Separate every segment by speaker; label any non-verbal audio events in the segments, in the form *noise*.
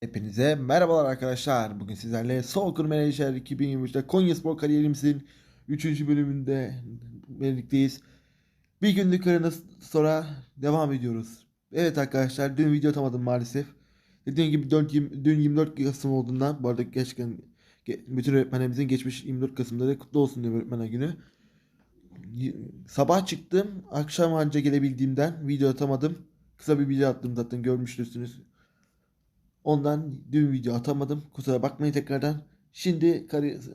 Speaker 1: Hepinize merhabalar arkadaşlar. Bugün sizlerle Soccer Manager 2023'te Konyaspor kariyerimizin 3. bölümünde birlikteyiz. Bir günlük arana sonra devam ediyoruz. Evet arkadaşlar dün video atamadım maalesef. Dediğim gibi 4, dün 24 Kasım olduğundan bu arada gerçekten ge- bütün öğretmenlerimizin geçmiş 24 Kasım'da da kutlu olsun diye öğretmenler günü. Sabah çıktım. Akşam anca gelebildiğimden video atamadım. Kısa bir video attım zaten görmüştürsünüz. Ondan dün video atamadım. Kusura bakmayın tekrardan. Şimdi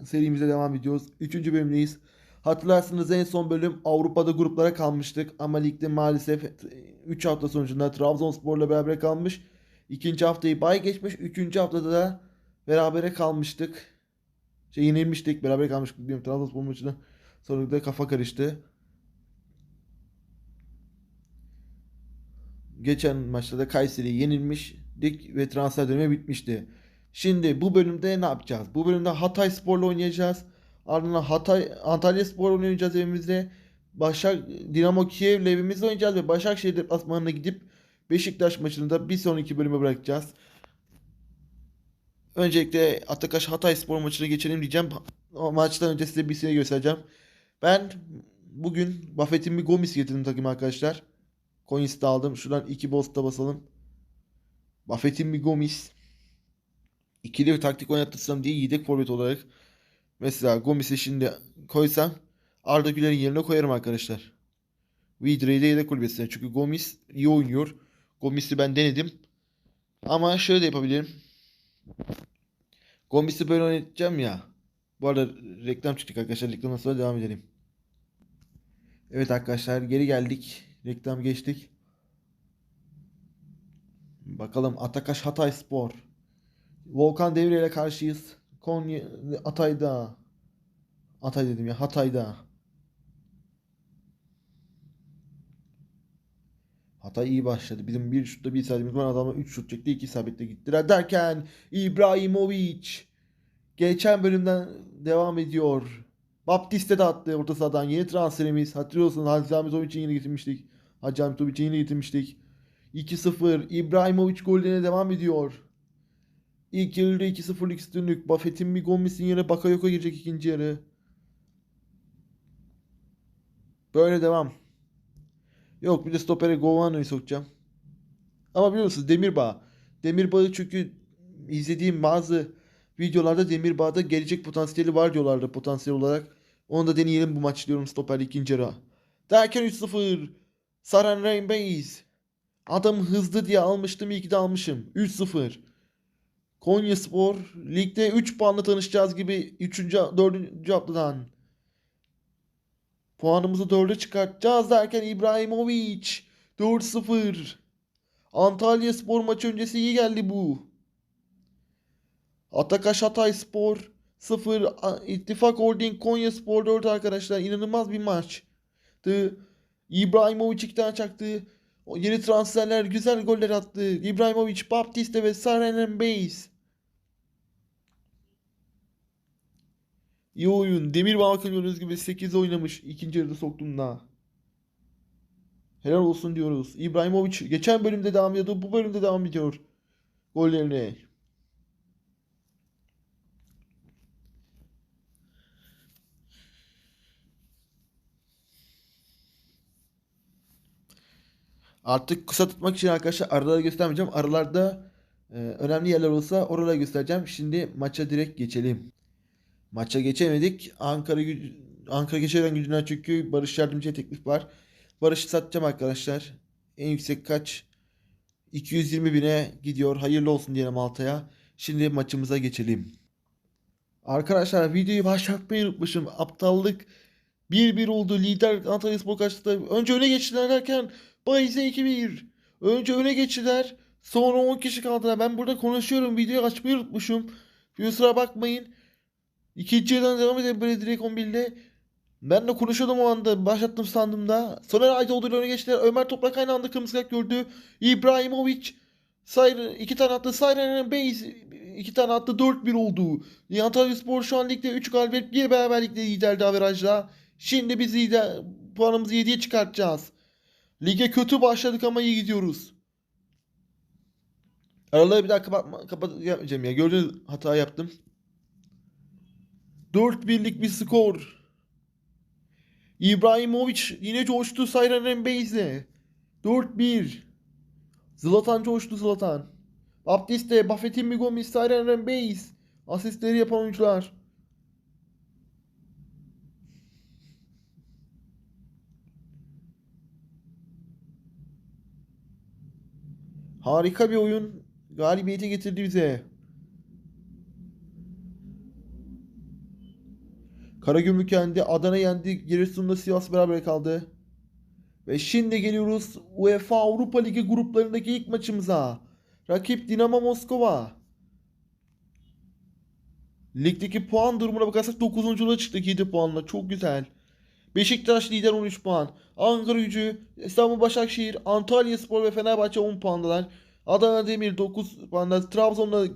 Speaker 1: serimize devam ediyoruz. Üçüncü bölümdeyiz. Hatırlarsınız en son bölüm Avrupa'da gruplara kalmıştık. Ama ligde maalesef 3 hafta sonucunda Trabzonspor'la beraber kalmış. İkinci haftayı bay geçmiş. Üçüncü haftada da berabere kalmıştık. Şey yenilmiştik. Beraber kalmıştık diyorum. Trabzonspor maçında. Sonra da kafa karıştı. Geçen maçta da Kayseri'ye yenilmiştik ve transfer dönemi bitmişti. Şimdi bu bölümde ne yapacağız? Bu bölümde Hatay Spor'la oynayacağız. Ardından Hatay Antalya Spor oynayacağız evimizde. Başak Dinamo Kiev'le evimizde oynayacağız ve Başakşehir deplasmanına gidip Beşiktaş maçını da bir sonraki bölüme bırakacağız. Öncelikle Atakaş Hatay Spor maçına geçelim diyeceğim. O maçtan önce size bir şey göstereceğim. Ben bugün Buffett'in bir Gomis getirdim takım arkadaşlar. Coins'i de aldım. Şuradan iki bosta basalım. Buffett'in bir Gomis. İkili bir taktik oynatırsam diye yedek forvet olarak. Mesela Gomis'i şimdi koysam Arda Güler'in yerine koyarım arkadaşlar. Vidre'yi de yedek kulübesine. Çünkü Gomis iyi oynuyor. Gomis'i ben denedim. Ama şöyle de yapabilirim. Gomis'i böyle oynatacağım ya. Bu arada reklam çıktık arkadaşlar. Reklamdan sonra devam edelim. Evet arkadaşlar geri geldik. Reklam geçtik. Bakalım Atakaş Hatay Spor. Volkan Devre ile karşıyız. Konya Atay'da. Atay dedim ya Hatay'da. Hatay iyi başladı. Bizim bir şutta bir isabetimiz var. Adamlar 3 şut çekti. 2 isabetle gittiler. Derken İbrahimovic geçen bölümden devam ediyor. Baptiste de attı orta sahadan. Yeni transferimiz. Hatırlıyorsunuz Hacı Ahmetovic'i yeni getirmiştik. Hacı Ahmetovic'i yeni getirmiştik. 2-0. İbrahimovic gollerine devam ediyor. İlk yarıda 2-0'lık üstünlük. Buffett'in bir Gomis'in yerine Bakayoko girecek ikinci yarı. Böyle devam. Yok bir de stopere Govano'yu sokacağım. Ama biliyor musunuz Demirbağ. Demirbağ'ı çünkü izlediğim bazı videolarda Demirbağ'da gelecek potansiyeli var diyorlardı potansiyel olarak. Onu da deneyelim bu maç diyorum stoper ikinci yarı. Derken 3-0. Saran Rainbays. Adam hızlı diye almıştım iyi ki de almışım. 3-0. Konya Spor ligde 3 puanla tanışacağız gibi 3. 4. haftadan. Puanımızı 4'e çıkartacağız derken İbrahimovic 4-0. Antalya Spor maçı öncesi iyi geldi bu. Atakaş Hatay Spor 0. A- İttifak Holding Konya Spor 4 arkadaşlar. İnanılmaz bir maçtı. İbrahimovic iki tane çaktı. O yeni transferler güzel goller attı. İbrahimovic, Baptiste ve Saren Beys. İyi oyun. Demirbağ gördüğünüz gibi 8 oynamış. İkinci yarıda soktuğunda. Helal olsun diyoruz. İbrahimovic geçen bölümde devam ediyordu. Bu bölümde devam ediyor. Gollerine. Artık kısa tutmak için arkadaşlar araları göstermeyeceğim. Aralarda e, önemli yerler olsa oraları göstereceğim. Şimdi maça direkt geçelim. Maça geçemedik. Ankara güc- Ankara geçeren gücünden çünkü Barış Yardımcı'ya teklif var. Barış'ı satacağım arkadaşlar. En yüksek kaç? 220 bine gidiyor. Hayırlı olsun diyelim Altay'a. Şimdi maçımıza geçelim. Arkadaşlar videoyu başlatmayı unutmuşum. Aptallık 1-1 oldu. Lider Antalyaspor karşısında. Önce öne geçtiler derken Bayez'e 2-1. Önce öne geçtiler. Sonra 10 kişi kaldılar. Ben burada konuşuyorum. Videoyu açmayı unutmuşum. Kusura bakmayın. İkinci yarıdan devam edelim böyle direkt 11'de. Ben de konuşuyordum o anda. Başlattım sandım da. Sonra Aydoğdu öne geçtiler. Ömer Toprak aynı anda kırmızı kart gördü. İbrahimovic Sayr iki tane attı. Sayren'in Beyz iki tane attı. 4-1 oldu. Antalya Spor şu an ligde 3 galibiyet bir beraberlikle liderdi averajla. Şimdi biz lider puanımızı 7'ye çıkartacağız. Lige kötü başladık ama iyi gidiyoruz. Aralığı bir daha kapatma, kapat yapmayacağım ya. Gördüğünüz hata yaptım. 4 birlik bir skor. İbrahimovic yine coştu Sayran Embeyze. 4-1. Zlatan coştu Zlatan. Baptiste, Buffett'in Migomis, Sayran Embeyz. Asistleri yapan oyuncular. Harika bir oyun. Galibiyeti getirdi bize. Karagümrük yendi. Adana yendi. Giresun'da Sivas beraber kaldı. Ve şimdi geliyoruz UEFA Avrupa Ligi gruplarındaki ilk maçımıza. Rakip Dinamo Moskova. Ligdeki puan durumuna bakarsak 9. çıktık 7 puanla. Çok güzel. Beşiktaş lider 13 puan. Ankara Gücü, İstanbul Başakşehir, Antalya Spor ve Fenerbahçe 10 puandalar. Adana Demir 9 puanla. Trabzon'da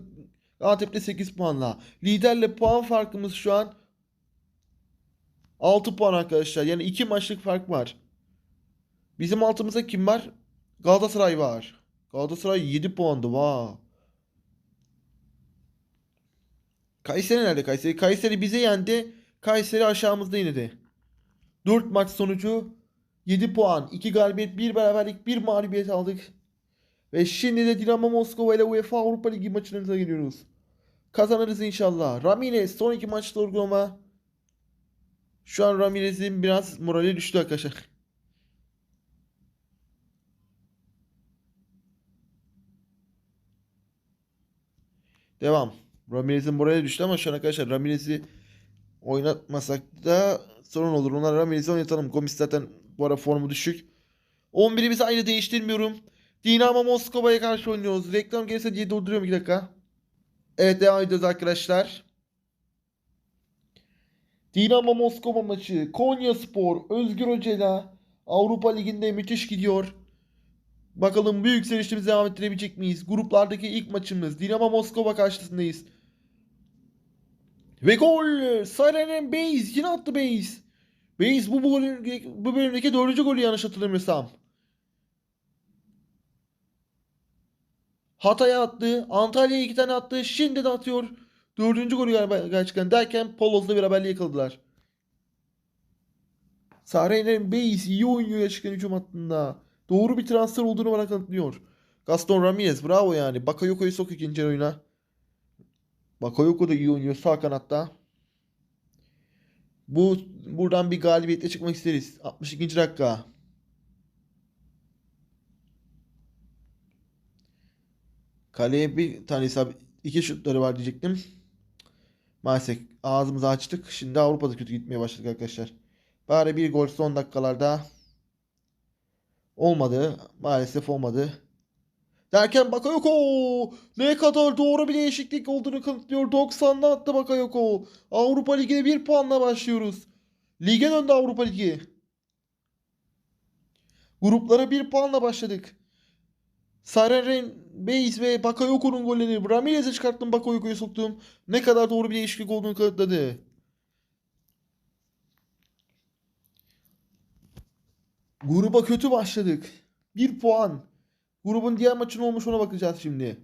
Speaker 1: Antep'te 8 puanla. Liderle puan farkımız şu an 6 puan arkadaşlar. Yani 2 maçlık fark var. Bizim altımızda kim var? Galatasaray var. Galatasaray 7 puandı. Vay. Kayseri nerede Kayseri? Kayseri bize yendi. Kayseri aşağımızda yine de. 4 maç sonucu 7 puan, 2 galibiyet, 1 beraberlik, 1 mağlubiyet aldık. Ve şimdi de Dinamo Moskova ile UEFA Avrupa Ligi maçlarımıza geliyoruz. Kazanırız inşallah. Ramirez son iki maçta uygulama. Şu an Ramirez'in biraz morali düştü arkadaşlar. Devam. Ramirez'in morali düştü ama şu an arkadaşlar Ramirez'i oynatmasak da sorun olur. Onlar Ramirez'i oynatalım. Gomis zaten bu ara formu düşük. 11'imizi aynı değiştirmiyorum. Dinamo Moskova'ya karşı oynuyoruz. Reklam gelirse diye durduruyorum 2 dakika. Evet devam ediyoruz arkadaşlar. Dinamo Moskova maçı. Konya Spor, Özgür Hoca'yla Avrupa Ligi'nde müthiş gidiyor. Bakalım bu yükselişimizi devam ettirebilecek miyiz? Gruplardaki ilk maçımız. Dinamo Moskova karşısındayız. Ve gol! Sarenen Beys yine attı Beys. Beys bu, golün- bu bölümdeki dördüncü golü yanlış hatırlamıyorsam. Hatay'a attı. Antalya'ya iki tane attı. Şimdi de atıyor. Dördüncü golü gerçekten derken Poloz'la beraberliği yakaladılar. Sarenen Beys iyi oynuyor gerçekten hücum hattında. Doğru bir transfer olduğunu bana kanıtlıyor. Gaston Ramirez bravo yani. Bakayoko'yu sok ikinci oyuna. Bakayoko da iyi oynuyor sağ kanatta. Bu buradan bir galibiyetle çıkmak isteriz. 62. dakika. Kaleye bir tane hesap iki şutları var diyecektim. Maalesef ağzımızı açtık. Şimdi Avrupa'da kötü gitmeye başladık arkadaşlar. Bari bir gol son dakikalarda olmadı. Maalesef olmadı. Derken Bakayoko ne kadar doğru bir değişiklik olduğunu kanıtlıyor. 90'da attı Bakayoko. Avrupa Ligi'ne bir puanla başlıyoruz. Lige döndü Avrupa Ligi. Gruplara bir puanla başladık. Sareren Beys ve Bakayoko'nun golleri Ramirez'e çıkarttım Bakayoko'yu soktum. Ne kadar doğru bir değişiklik olduğunu kanıtladı. Gruba kötü başladık. Bir puan. Grubun diğer maçı ne olmuş ona bakacağız şimdi.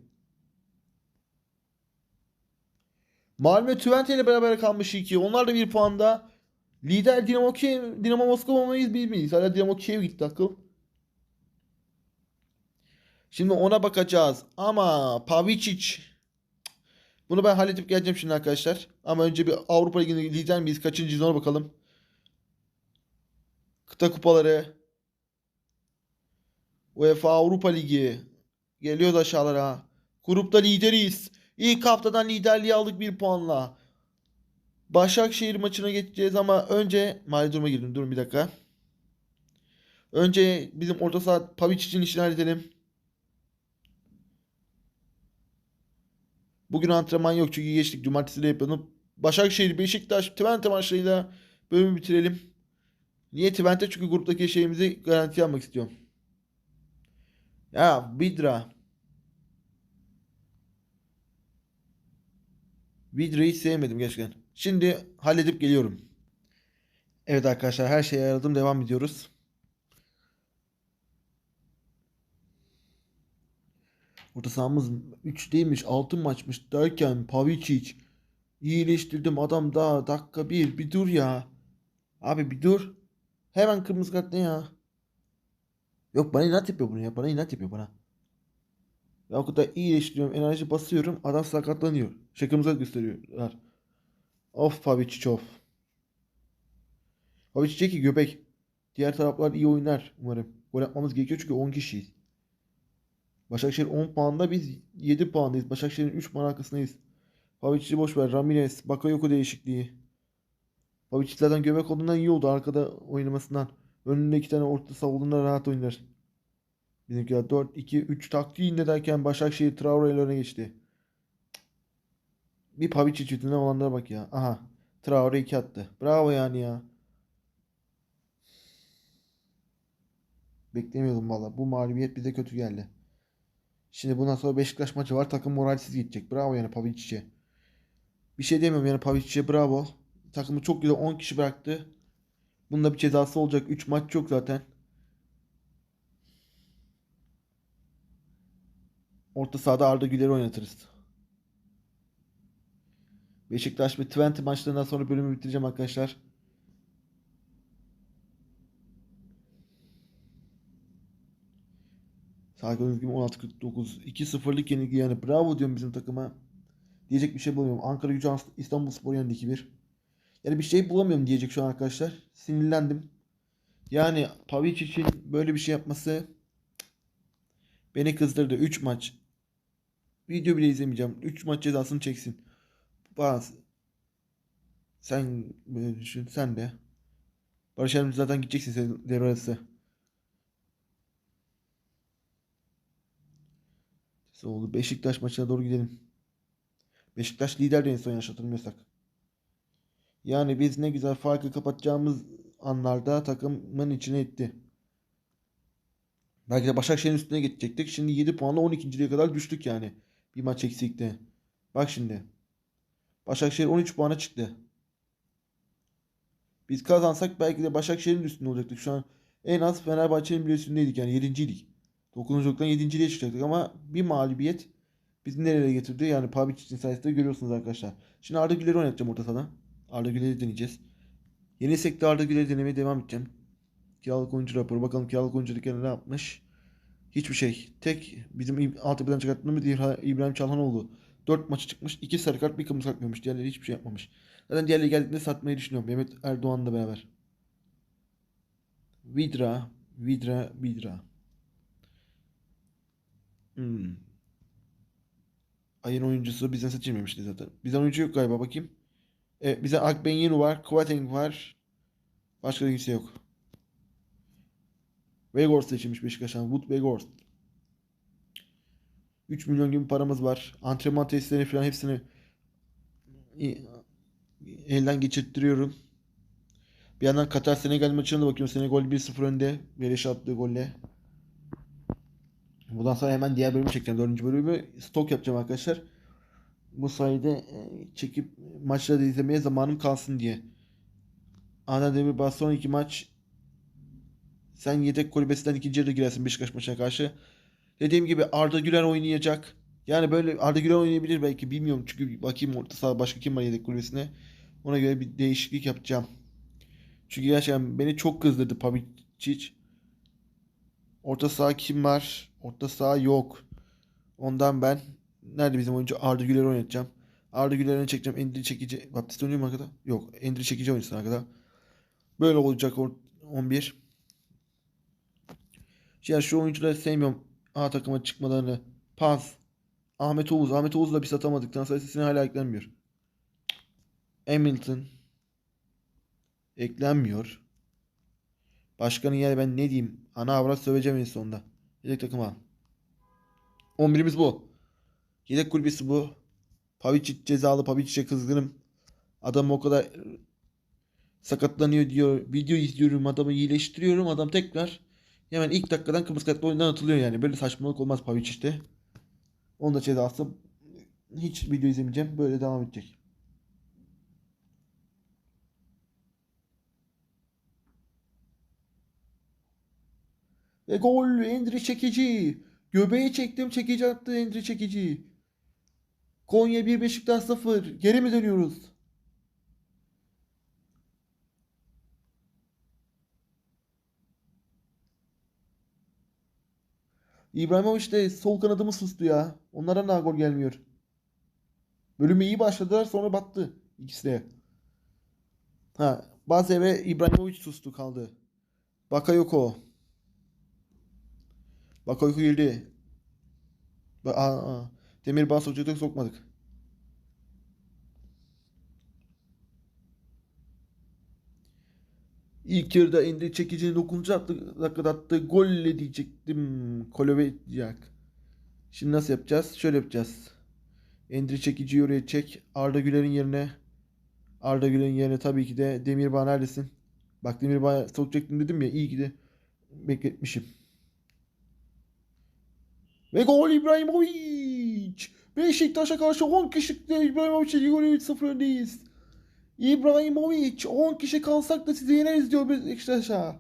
Speaker 1: Malmö Twente ile beraber kalmış 2. Onlar da bir puanda. Lider Dinamo Kiev, Dinamo Moskova mıyız biz miyiz? Hala Dinamo Kiev gitti akıl. Şimdi ona bakacağız. Ama Pavicic. Bunu ben halledip geleceğim şimdi arkadaşlar. Ama önce bir Avrupa Ligi'nde lider miyiz? Kaçıncıyız ona bakalım. Kıta kupaları. UEFA Avrupa Ligi. Geliyoruz aşağılara. Grupta lideriz. İlk haftadan liderliği aldık bir puanla. Başakşehir maçına geçeceğiz ama önce mali duruma girdim. Durun bir dakika. Önce bizim orta saha Pavic için işini halledelim. Bugün antrenman yok çünkü geçtik. Cumartesi de yapıyordum. Başakşehir, Beşiktaş, Twente maçlarıyla bölümü bitirelim. Niye Twente? Çünkü gruptaki şeyimizi garanti almak istiyorum. Ya Vidra. Vidra'yı sevmedim gerçekten. Şimdi halledip geliyorum. Evet arkadaşlar her şeyi ayarladım. Devam ediyoruz. Orta sahamız 3 değilmiş 6 maçmış derken Pavicic iyileştirdim adam daha dakika 1 bir dur ya. Abi bir dur. Hemen kırmızı kart ne ya? Yok bana inat yapıyor bunu ya. Bana inat yapıyor bana. Ya o kadar iyileştiriyorum. Enerji basıyorum. Adam sakatlanıyor. Kart gösteriyorlar. Of Pavicic of. Pavicic ki göbek. Diğer taraflar iyi oynar umarım. Gol atmamız gerekiyor çünkü 10 kişiyiz. Başakşehir 10 puanda biz 7 puandayız. Başakşehir'in 3 puan arkasındayız. Pavicic'i boş ver. Ramirez, Bakayoko değişikliği. Pavic zaten göbek olduğundan iyi oldu arkada oynamasından. Önünde iki tane orta savunduğunda rahat oynar. Bizimkiler 4-2-3 taktiğinde derken Başakşehir Traore ile öne geçti. Bir Pavic yüzünden olanlara bak ya. Aha. Traore 2 attı. Bravo yani ya. Beklemiyordum valla. Bu mağlubiyet bize kötü geldi. Şimdi bundan sonra Beşiktaş maçı var. Takım moralsiz gidecek. Bravo yani Pavic'e. Bir şey demiyorum yani Pavic'e bravo. Takımı çok güzel 10 kişi bıraktı. Bunda bir cezası olacak. 3 maç yok zaten. Orta sahada Arda Güler'i oynatırız. Beşiktaş ve Twente maçlarından sonra bölümü bitireceğim arkadaşlar. Gördüğünüz gibi 16-49. 2-0'lık yenilgi yani. Bravo diyorum bizim takıma. Diyecek bir şey bulamıyorum. Ankara gücü İstanbul Spor yendi 2-1. Yani bir şey bulamıyorum diyecek şu an arkadaşlar. Sinirlendim. Yani Pavic için böyle bir şey yapması beni kızdırdı. 3 maç. Video bile izlemeyeceğim. 3 maç cezasını çeksin. Bazı sen böyle düşün. Sen de. Barış Alper zaten gideceksin sen devre arası. oldu. Beşiktaş maçına doğru gidelim. Beşiktaş lider en son yanlış hatırlamıyorsak. Yani biz ne güzel farkı kapatacağımız anlarda takımın içine etti. Belki de Başakşehir'in üstüne geçecektik. Şimdi 7 puanla 12.liğe kadar düştük yani. Bir maç eksikti. Bak şimdi. Başakşehir 13 puana çıktı. Biz kazansak belki de Başakşehir'in üstünde olacaktık. Şu an en az Fenerbahçe'nin bile üstündeydik yani 7.lik. 9.luktan 7.liğe çıkacaktık ama bir mağlubiyet bizi nereye getirdi? Yani Pavic'in sayesinde görüyorsunuz arkadaşlar. Şimdi Arda Güler'i oynatacağım orta sahada. Arda Güler'i deneyeceğiz. Yenilsek de Arda Güler'i denemeye devam edeceğim. Kiralık oyuncu raporu. Bakalım kiralık oyuncu dükkanı ne yapmış? Hiçbir şey. Tek bizim altyapıdan çıkarttığımız İbrahim Çalhanoğlu. 4 maçı çıkmış. 2 sarı kart bir kırmızı kart görmüş. Diğerleri hiçbir şey yapmamış. Zaten diğerleri geldiğinde satmayı düşünüyorum. Mehmet Erdoğan'la beraber. Vidra. Vidra. Vidra. Hmm. Ayın oyuncusu bizden seçilmemişti zaten. Bizden oyuncu yok galiba bakayım. Evet bize Akben var. Kvating var. Başka kimse yok. Weghorst seçilmiş Beşiktaş'tan. Wood Weghorst. 3 milyon gibi paramız var. Antrenman testlerini falan hepsini elden geçirttiriyorum. Bir yandan Katar Senegal maçına da bakıyorum. Senegal 1-0 önde. Beleş attığı golle. Bundan sonra hemen diğer bölümü çekeceğim. Dördüncü bölümü stok yapacağım arkadaşlar. Bu sayede e, çekip maçları izlemeye zamanım kalsın diye. Adana Demir Barcelona 2 maç sen yedek kulübesinden ikinci yarıda girersin Beşiktaş maçına karşı. Dediğim gibi Arda Güler oynayacak. Yani böyle Arda Güler oynayabilir belki bilmiyorum. Çünkü bakayım orta saha başka kim var yedek kulübesine. Ona göre bir değişiklik yapacağım. Çünkü gerçekten beni çok kızdırdı Pavicic. Orta saha kim var? Orta saha yok. Ondan ben nerede bizim oyuncu Arda Güler'i oynatacağım. Arda Güler'i çekeceğim. Endri çekici. Baptiste oynuyor mu arkada? Yok. Endri çekici oynasın arkada. Böyle olacak 11. Ya şu oyuncuları sevmiyorum. A takıma çıkmalarını. Pas. Ahmet Oğuz. Ahmet Oğuz'u da bir satamadık. Transfer hala eklenmiyor. Hamilton. Eklenmiyor. Başkanın yani ben ne diyeyim? Ana avrat söveceğim en sonunda. Yedek takım al. 11'imiz bu. Yedek kulübesi bu. Pavic cezalı. Pavic'e kızgınım. Adam o kadar sakatlanıyor diyor. Video izliyorum. Adamı iyileştiriyorum. Adam tekrar hemen ilk dakikadan kırmızı kartla oyundan atılıyor yani. Böyle saçmalık olmaz Pavic işte. Onun da cezası hiç video izlemeyeceğim. Böyle devam edecek. Ve gol Endri çekici. Göbeği çektim çekici attı Endre çekici. Konya 1 Beşiktaş 0. Geri mi dönüyoruz? İbrahimovic de sol kanadımı sustu ya. Onlara daha gol gelmiyor. Bölüme iyi başladılar sonra battı ikisi de. Ha, Baze ve İbrahimovic sustu kaldı. Bakayoko. Bakayoko girdi. Ba- Aa, aa. Demirbağ sokacaktık sokmadık. İlk yarıda indi çekicinin 9. attı, dakikada attığı golle diyecektim. Kolovejak. Şimdi nasıl yapacağız? Şöyle yapacağız. Endri çekiciyi oraya çek. Arda Güler'in yerine Arda Güler'in yerine tabii ki de Demirbağ neredesin? Bak Demirbağ sokacaktım dedim ya iyi ki de bekletmişim. Ve gol İbrahimovic. Beşiktaş'a karşı 10 kişilikle İbrahimovic'e gol 3-0 öndeyiz. İbrahimovic 10 kişi kalsak da sizi yeneriz diyor Beşiktaş'a.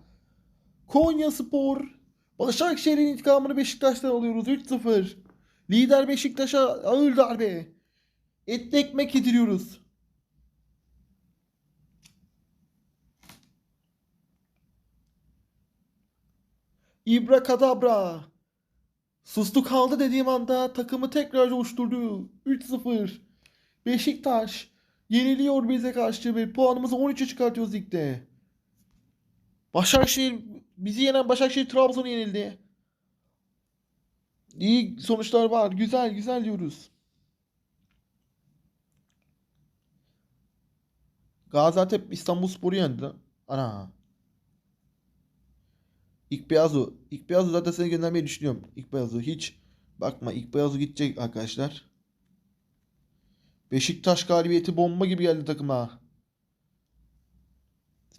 Speaker 1: Konya Spor. Başakşehir'in intikamını Beşiktaş'tan alıyoruz 3-0. Lider Beşiktaş'a ağır darbe. Etli ekmek yediriyoruz. İbra kadabra. Sustu kaldı dediğim anda takımı tekrar coşturdu. 3-0. Beşiktaş yeniliyor bize karşı ve puanımızı 13'e çıkartıyoruz ligde. Başakşehir bizi yenen Başakşehir Trabzon'u yenildi. İyi sonuçlar var. Güzel güzel diyoruz. Gaziantep İstanbulspor'u yendi. Lan. Ana. İkbeyazu. İkbeyazu zaten seni göndermeyi düşünüyorum. İkbeyazu hiç bakma. İkbeyazu gidecek arkadaşlar. Beşiktaş galibiyeti bomba gibi geldi takıma.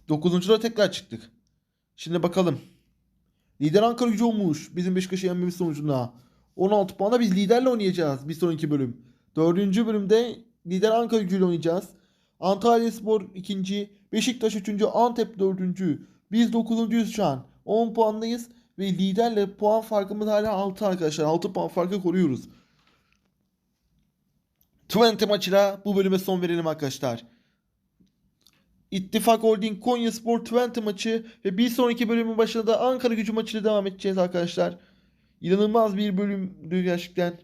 Speaker 1: 9. da tekrar çıktık. Şimdi bakalım. Lider Ankara gücü olmuş. Bizim Beşiktaş'ı yenmemiz sonucunda. 16 puanla biz liderle oynayacağız bir sonraki bölüm. 4. bölümde lider Ankara gücüyle oynayacağız. Antalya Spor 2. Beşiktaş 3. Antep 4. Biz 9.yüz şu an. 10 puandayız ve liderle puan farkımız hala 6 arkadaşlar. 6 puan farkı koruyoruz. Twente maçıyla bu bölüme son verelim arkadaşlar. İttifak Holding Konya Spor Twente maçı ve bir sonraki bölümün başında da Ankara gücü maçıyla devam edeceğiz arkadaşlar. İnanılmaz bir bölümdü gerçekten.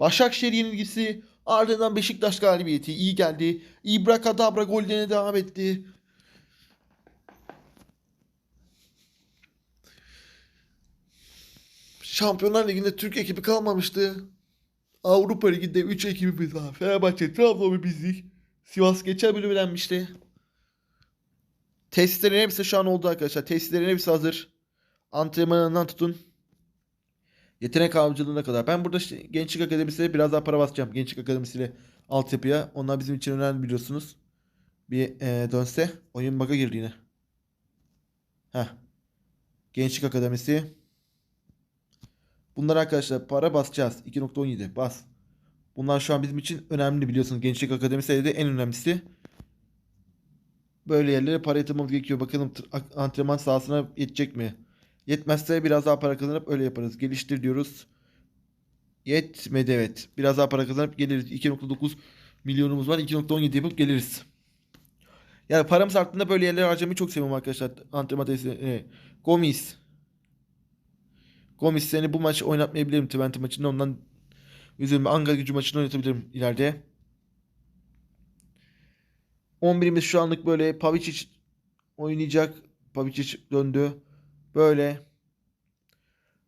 Speaker 1: Başakşehir yenilgisi ardından Beşiktaş galibiyeti iyi geldi. İbra Kadabra gollerine devam etti. Şampiyonlar Ligi'nde Türk ekibi kalmamıştı. Avrupa Ligi'nde 3 ekibimiz var. Fenerbahçe, Trabzon ve bizlik. Sivas geçen bölüm elenmişti. Testlerin hepsi şu an oldu arkadaşlar. Testlerin hepsi hazır. Antrenmanından tutun. Yetenek avcılığına kadar. Ben burada işte Gençlik Akademisi'ne biraz daha para basacağım. Gençlik Akademisi'yle altyapıya. Onlar bizim için önemli biliyorsunuz. Bir e, dönse. Oyun bug'a girdi yine. Heh. Gençlik Akademisi. Bunlar arkadaşlar para basacağız. 2.17 bas. Bunlar şu an bizim için önemli biliyorsunuz. Gençlik Akademisi de en önemlisi. Böyle yerlere para yatırmamız gerekiyor. Bakalım tr- antrenman sahasına yetecek mi? Yetmezse biraz daha para kazanıp öyle yaparız. Geliştir diyoruz. Yetmedi evet. Biraz daha para kazanıp geliriz. 2.9 milyonumuz var. 2.17 yapıp geliriz. Yani paramız arttığında böyle yerlere harcamayı çok seviyorum arkadaşlar. Antrenman tesisi. E, Gomis. Gomis seni bu maç oynatmayabilirim Twente maçında. Ondan üzülme. Ankara gücü maçını oynatabilirim ileride. 11'imiz şu anlık böyle Pavicic oynayacak. Pavicic döndü. Böyle.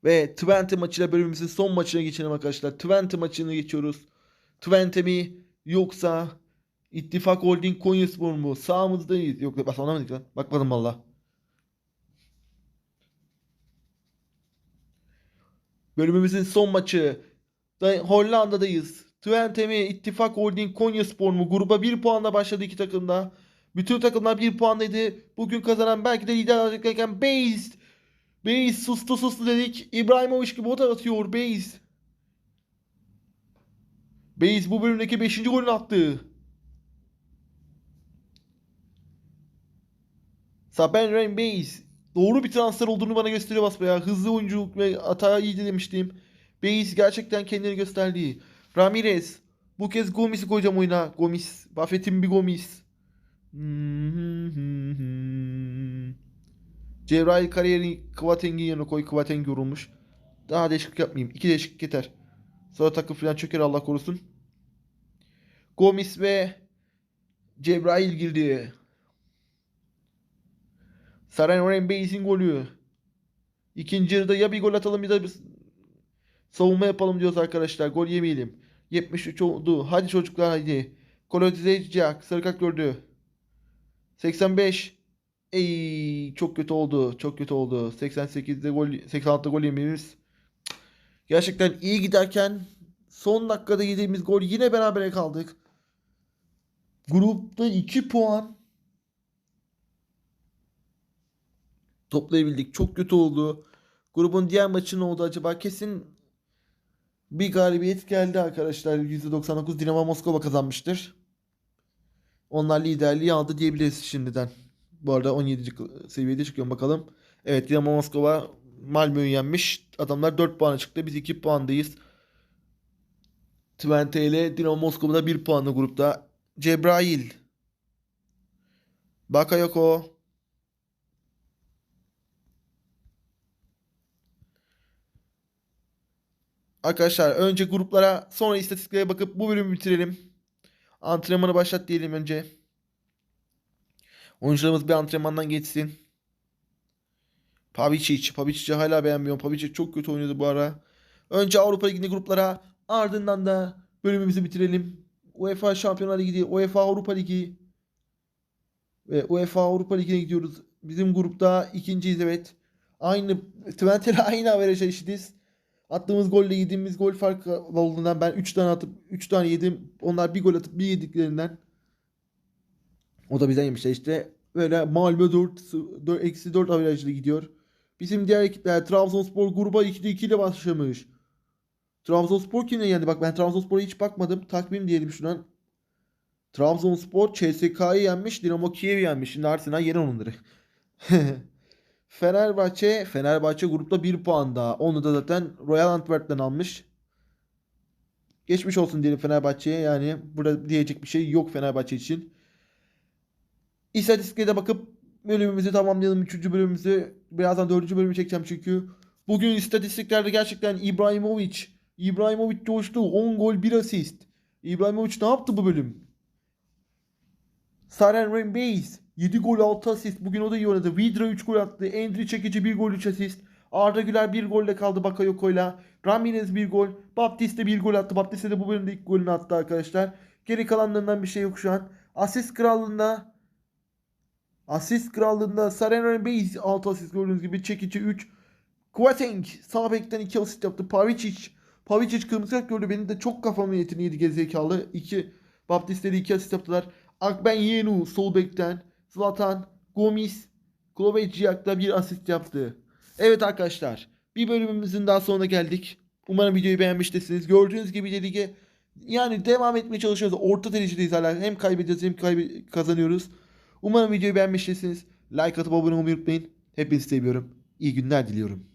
Speaker 1: Ve Twente maçıyla bölümümüzün son maçına geçelim arkadaşlar. Twente maçını geçiyoruz. Twente mi yoksa İttifak Holding Konyaspor mu? Sağımızdayız. Yok bak anlamadık lan. Bakmadım valla. Bölümümüzün son maçı. Da Hollanda'dayız. Twente mi? İttifak Holding Konyaspor mu? Gruba 1 puanla başladı iki takımda. Bütün takımlar 1 puandaydı. Bugün kazanan belki de lider alacakken Base. Base sustu sustu dedik. İbrahimovic gibi o da atıyor Base. Base bu bölümdeki 5. golünü attı. Saben Rain Base. Doğru bir transfer olduğunu bana gösteriyor basbaya. Hızlı oyunculuk ve atağı iyi demiştim. Beyiz gerçekten kendini gösterdi. Ramirez. Bu kez Gomis'i koyacağım oyuna. Gomis. Buffett'in bir Gomis. *laughs* Cebrail kariyeri Kıvateng'in yerine koy. Kıvateng yorulmuş. Daha değişiklik yapmayayım. İki değişiklik yeter. Sonra takım falan çöker Allah korusun. Gomis ve Cebrail girdi. Saran Bey'in golü. İkinci yarıda ya bir gol atalım ya da bir savunma yapalım diyoruz arkadaşlar. Gol yemeyelim. 73 oldu. Hadi çocuklar hadi. Kolotizecek. Sarı gördü. 85. Ey çok kötü oldu. Çok kötü oldu. 88'de gol 86'da gol yememiz. Gerçekten iyi giderken son dakikada yediğimiz gol yine berabere kaldık. Grupta 2 puan toplayabildik. Çok kötü oldu. Grubun diğer maçı ne oldu acaba? Kesin bir galibiyet geldi arkadaşlar. %99 Dinamo Moskova kazanmıştır. Onlar liderliği aldı diyebiliriz şimdiden. Bu arada 17. seviyede çıkıyorum bakalım. Evet Dinamo Moskova Malmö'yü yenmiş. Adamlar 4 puana çıktı. Biz 2 puandayız. Twente ile Dinamo Moskova'da 1 puanlı grupta. Cebrail. Bakayoko. Arkadaşlar önce gruplara sonra istatistiklere bakıp bu bölümü bitirelim. Antrenmanı başlat diyelim önce. Oyuncularımız bir antrenmandan geçsin. Pavicic. Pavicic'i hala beğenmiyorum. Pavicic çok kötü oynadı bu ara. Önce Avrupa Ligi'nde gruplara ardından da bölümümüzü bitirelim. UEFA Şampiyonlar Ligi, UEFA Avrupa Ligi ve UEFA Avrupa Ligi'ne gidiyoruz. Bizim grupta ikinciyiz evet. Aynı Twente'yle aynı averaj'a eşitiz. Attığımız golle yediğimiz gol farkı olduğundan ben 3 tane atıp 3 tane yedim. Onlar bir gol atıp bir yediklerinden. O da bizden yemişler işte. Böyle Malmö 4, 4 eksi 4 averajlı gidiyor. Bizim diğer ekipler Trabzonspor gruba 2'de 2 ile başlamış. Trabzonspor kimle yendi? Bak ben Trabzonspor'a hiç bakmadım. Takvim diyelim şuradan. Trabzonspor CSK'yı yenmiş. Dinamo Kiev'i yenmiş. Şimdi Arsenal yeni onları. *laughs* Fenerbahçe Fenerbahçe grupta 1 puan daha. Onu da zaten Royal Antwerp'ten almış. Geçmiş olsun diyelim Fenerbahçe'ye. Yani burada diyecek bir şey yok Fenerbahçe için. İstatistiklere de bakıp bölümümüzü tamamlayalım. Üçüncü bölümümüzü birazdan dördüncü bölümü çekeceğim çünkü. Bugün istatistiklerde gerçekten İbrahimovic. İbrahimovic coştu. 10 gol 1 asist. İbrahimovic ne yaptı bu bölüm? Saren Rembeis 7 gol 6 asist. Bugün o da iyi oynadı. Vidra 3 gol attı. Endri çekici 1 gol 3 asist. Arda Güler 1 golle kaldı Bakayoko'yla. Ramirez 1 gol. Baptiste 1 gol attı. Baptiste de bu bölümde ilk golünü attı arkadaşlar. Geri kalanlarından bir şey yok şu an. Asist krallığında Asist krallığında Saren Rembeis 6 asist gördüğünüz gibi. Çekici 3. Kvateng sağ bekten 2 asist yaptı. Pavicic Pavicic kırmızı kart gördü. Benim de çok kafamı yetini yedi gerizekalı. 2 Baptiste'de 2 asist yaptılar. Akben Yenu sol bekten. Zlatan, Gomis, Kloveciak da bir asist yaptı. Evet arkadaşlar. Bir bölümümüzün daha sonuna geldik. Umarım videoyu beğenmiştirsiniz. Gördüğünüz gibi lige yani devam etmeye çalışıyoruz. Orta derecedeyiz hala. Hem kaybediyoruz hem kaybe- kazanıyoruz. Umarım videoyu beğenmiştirsiniz. Like atıp abone olmayı unutmayın. Hepinizi seviyorum. İyi günler diliyorum.